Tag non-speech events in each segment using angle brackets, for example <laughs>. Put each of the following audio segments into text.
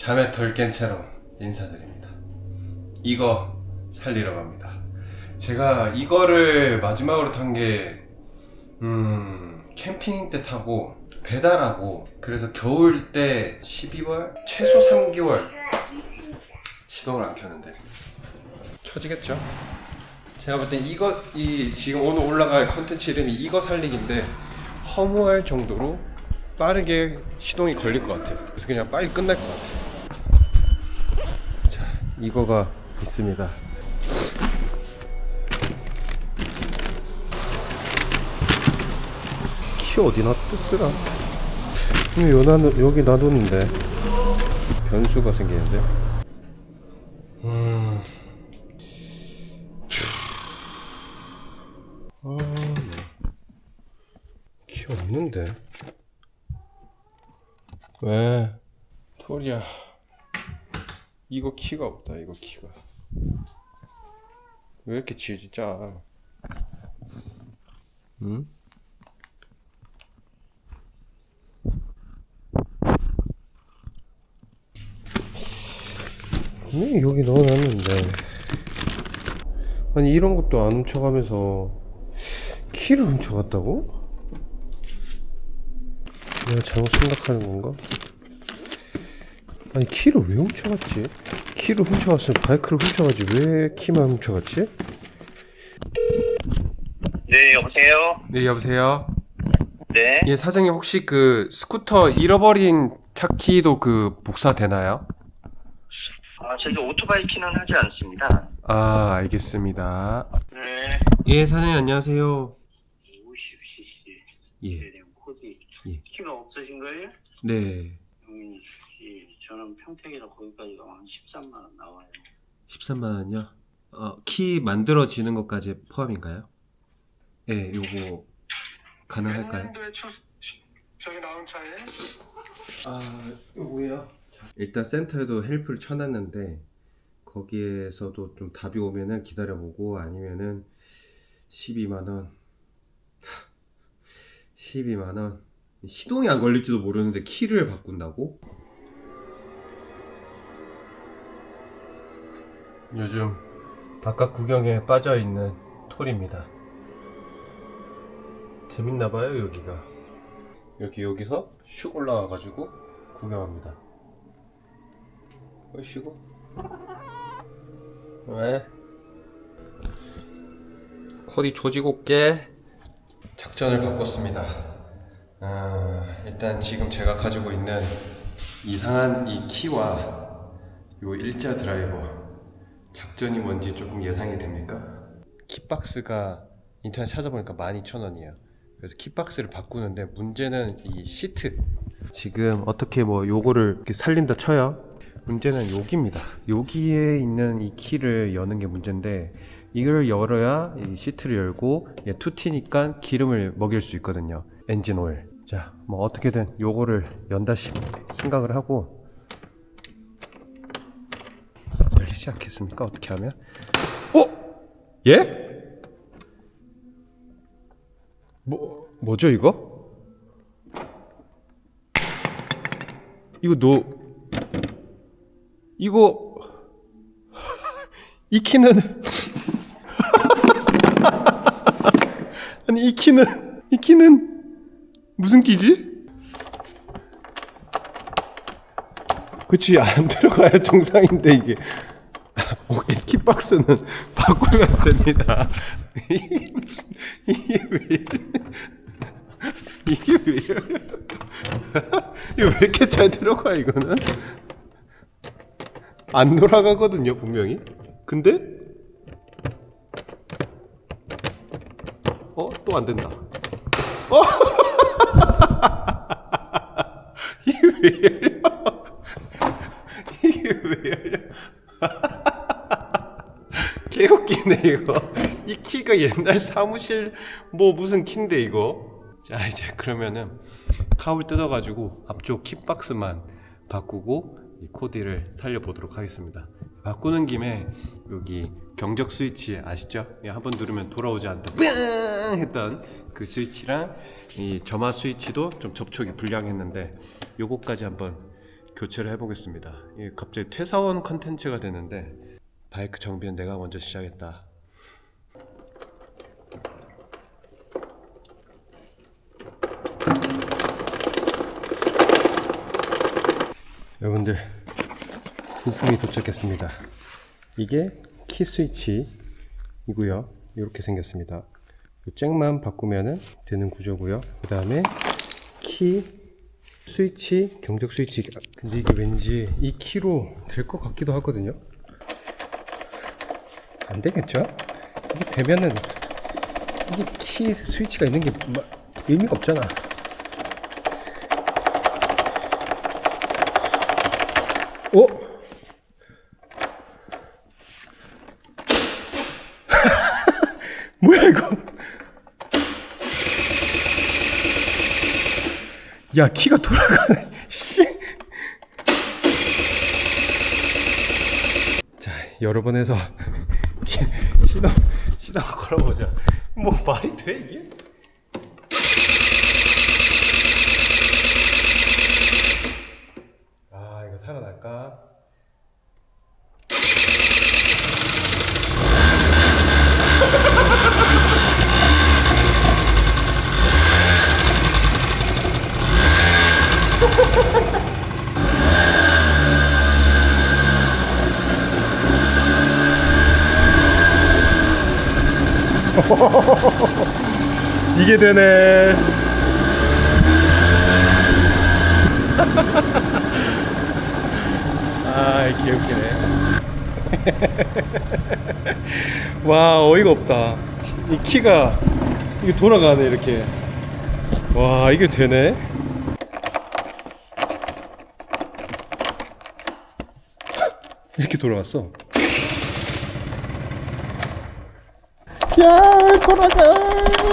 잠에 덜 깬 채로 인사드립니다. 이거 살리러 갑니다. 제가 이거를 마지막으로 탄 게, 음, 캠핑 때 타고 배달하고 그래서 겨울 때 12월? 최소 3개월 시동을 안 켰는데 켜지겠죠? 제가 볼 땐 이거 이 지금 오늘 올라갈 컨텐츠 이름이 이거 살리기인데 허무할 정도로 빠르게 시동이 걸릴 것 같아요. 그래서 그냥 빨리 끝날 것 같아요. 자, 이거가 있습니다. 키 어디 놔뒀더라? 왜 여기, 여기 놔뒀는데 변수가 생기는데? 음... 아, 네. 키 없는데? 왜? 토리야. 이거 키가 없다, 이거 키가. 왜 이렇게 지지 짜? 응? 분명히 여기 넣어놨는데. 아니, 이런 것도 안 훔쳐가면서 키를 훔쳐갔다고? 내가 잘못 생각하는 건가? 아니 키를 왜 훔쳐갔지? 키를 훔쳐갔으면 바이크를 훔쳐가지 왜 키만 훔쳐갔지? 네, 여보세요? 네 여보세요 네. 예 사장님 혹시 그 스쿠터 잃어버린 차 키도 그 복사 되나요? 아, 저기 오토바이 키는 하지 않습니다. 아 알겠습니다 네. 예 사장님 안녕하세요 50cc. 예. 대량 코드. 예. 키가 없으신 거예요? 네 씨, 저는 평택이라 거기까지가 한 13만 원 나와요. 13만 원요? 어, 키 만들어지는 것까지 포함인가요? 예 요거 가능할까요? 년도에 출, 저기 나온 차예요? 아, 요거요? 일단 센터에도 헬프를 쳐놨는데 거기에서도 좀 답이 오면은 기다려보고 아니면은 12만 원 12만 원 시동이 안 걸릴지도 모르는데 키를 바꾼다고? 요즘 바깥 구경에 빠져있는 톨입니다 재밌나봐요 여기가 이렇게 여기서 슉 올라와가지고 구경합니다. 보시고 왜? 코디 조지고 깨 작전을 바꿨습니다. 아, 일단 지금 제가 가지고 있는 이상한 이 키와 요 일자 드라이버 작전이 뭔지 조금 예상이 됩니까? 키박스가 인터넷 찾아보니까 12,000원이에요. 그래서 키박스를 바꾸는데 문제는 이 시트. 지금 어떻게 뭐 요거를 이렇게 살린다 쳐요? 문제는 여기입니다. 여기에 있는 이 키를 여는 게 문제인데 이걸 열어야 이 시트를 열고 얘 투티니까 기름을 먹일 수 있거든요. 엔진 오일. 자 뭐 어떻게든 요거를 연다 시- 생각을 하고 열리지 않겠습니까 어떻게 하면 어? 예? 뭐 뭐죠 이거? 이거 너 이거 <laughs> 이 키는 <laughs> 아니 이 키는 이 키는 무슨 키지? 그치 안 들어가야 정상인데 이게 오케이 키박스는 <laughs> 바꾸면 됩니다. <laughs> 이게 왜 이래? 이게 왜 이래? <laughs> 왜 이렇게 잘 들어가 이거는? 안 돌아가거든요 분명히. 근데? 어 또 안 된다. 어! 이게 왜 이게 왜 열려 개웃기네 이거 이 키가 옛날 사무실 뭐 무슨 키인데 이거 자 이제 그러면은 카울 뜯어가지고 앞쪽 킥박스만 바꾸고 이 코디를 살려보도록 하겠습니다 바꾸는 김에 여기 경적 스위치 아시죠? 예, 한번 누르면 돌아오지 않던 뿅 했던 그 스위치랑 이 점화 스위치도 좀 접촉이 불량했는데 요거까지 한번 교체를 해보겠습니다. 갑자기 퇴사원 컨텐츠가 되는데 바이크 정비는 내가 먼저 시작했다. 여러분들 부품이 도착했습니다. 이게 키 스위치이고요. 이렇게 생겼습니다. 요 잭만 바꾸면은 되는 구조고요. 그 다음에 키 스위치 경적 스위치 아, 근데 이게 왠지 이 키로 될 것 같기도 하거든요. 안 되겠죠? 이게 되면은 이게 키 스위치가 있는 게 마- 의미가 없잖아. 어? <laughs> 뭐야 이거? 야 키가 돌아가네. <laughs> 씨. 자 여러 번 해서 시동 시동 걸어보자. 뭐 말이 돼 이게? 아 이거 살아날까? <laughs> 이게 되네. 아, 개웃기네. <laughs> 와, 어이가 없다. 이 키가 이게 돌아가네 이렇게. 와, 이게 되네. 이렇게 돌아갔어. 야 돌아가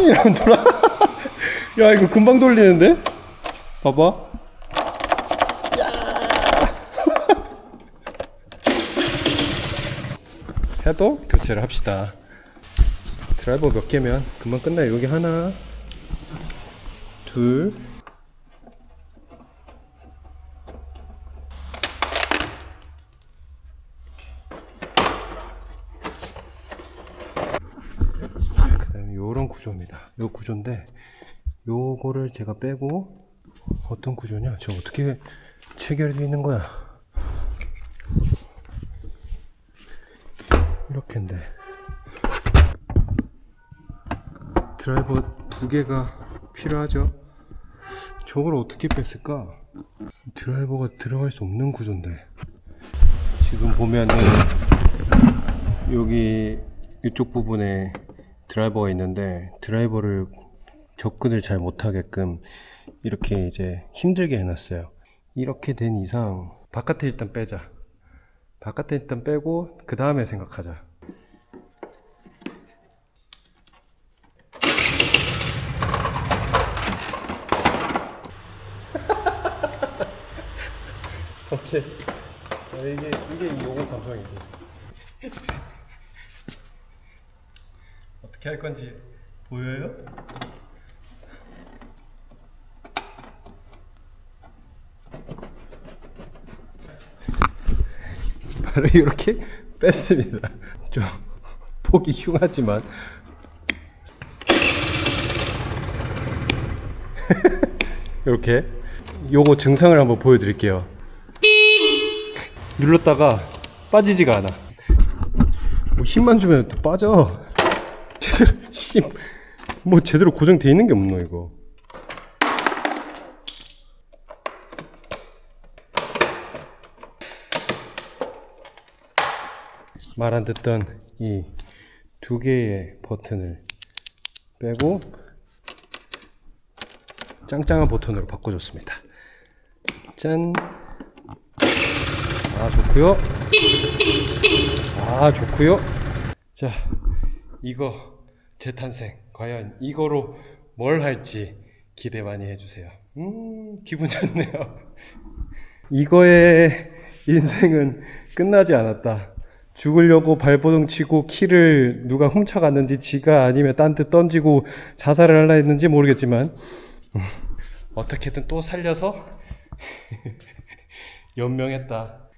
이러면 돌아 <laughs> 야 이거 금방 돌리는데 봐봐 해도 교체를 합시다 드라이버 몇 개면 금방 끝나요 여기 하나 둘 그다음에 요런 구조입니다. 요 구조인데 요거를 제가 빼고 어떤 구조냐? 저 어떻게 체결되어 있는 거야? 이렇게인데 드라이버 두 개가 필요하죠. 저걸 어떻게 뺐을까? 드라이버가 들어갈 수 없는 구조인데 지금 보면은 여기 이쪽 부분에 드라이버가 있는데 드라이버를 접근을 잘 못하게끔 이렇게 이제 힘들게 해놨어요. 이렇게 된 이상 바깥에 일단 빼자. 바깥에 일단 빼고 그 다음에 생각하자. <laughs> 오케이. 이게 이게 요거 감성이지. <laughs> 어떻게 할 건지 보여요? 바로 이렇게 뺐습니다. 좀 보기 흉하지만 <laughs> 이렇게 요거 증상을 한번 보여드릴게요. 눌렀다가 빠지지가 않아. 뭐 힘만 주면 또 빠져. 제대로 <laughs> 힘, 뭐 제대로 고정돼 있는 게 없노 이거. 말 안 듣던 이 두 개의 버튼을 빼고 짱짱한 버튼으로 바꿔줬습니다. 짠. 아 좋고요. 아 좋고요. 자 이거 재탄생 과연 이거로 뭘 할지 기대 많이 해주세요. 음 기분 좋네요. <laughs> 이거의 인생은 끝나지 않았다. 죽으려고 발버둥 치고 키를 누가 훔쳐갔는지 지가 아니면 딴 데 던지고 자살을 하려 했는지 모르겠지만 음, 어떻게든 또 살려서 <laughs> 연명했다.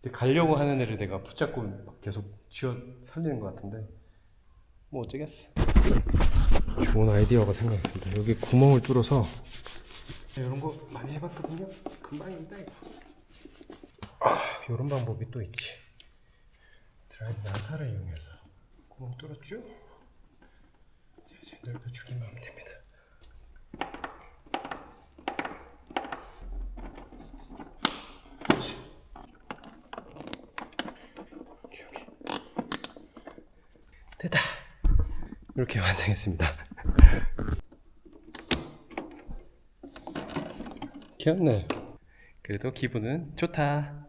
이제 가려고 하는 애를 내가 붙잡고 막 계속 쥐어 살리는 것 같은데 뭐 어쩌겠어. 좋은 아이디어가 생각했습니다. 여기 구멍을 뚫어서 이런 거 많이 해봤거든요. 금방인데 아 이런 방법이 또 있지. 드라이브 나사를 이용해서 구멍 뚫었죠? 자, 이제 넓혀 주기만 하면 됩니다. 오케이. 됐다. 이렇게 완성했습니다. <laughs> 귀엽네. 그래도 기분은 좋다.